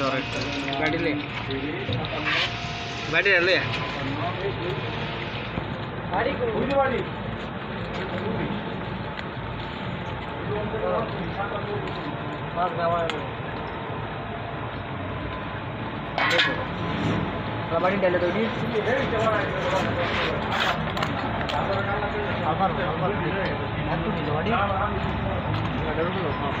Sorry गाड़ी ले। गाड़ी ले। गाड़ी को गाड़ी पास गावा देखो रबाड़ी डाले तो दी आभार आभार हाथ तो नहीं रबाड़ी गाड़ी को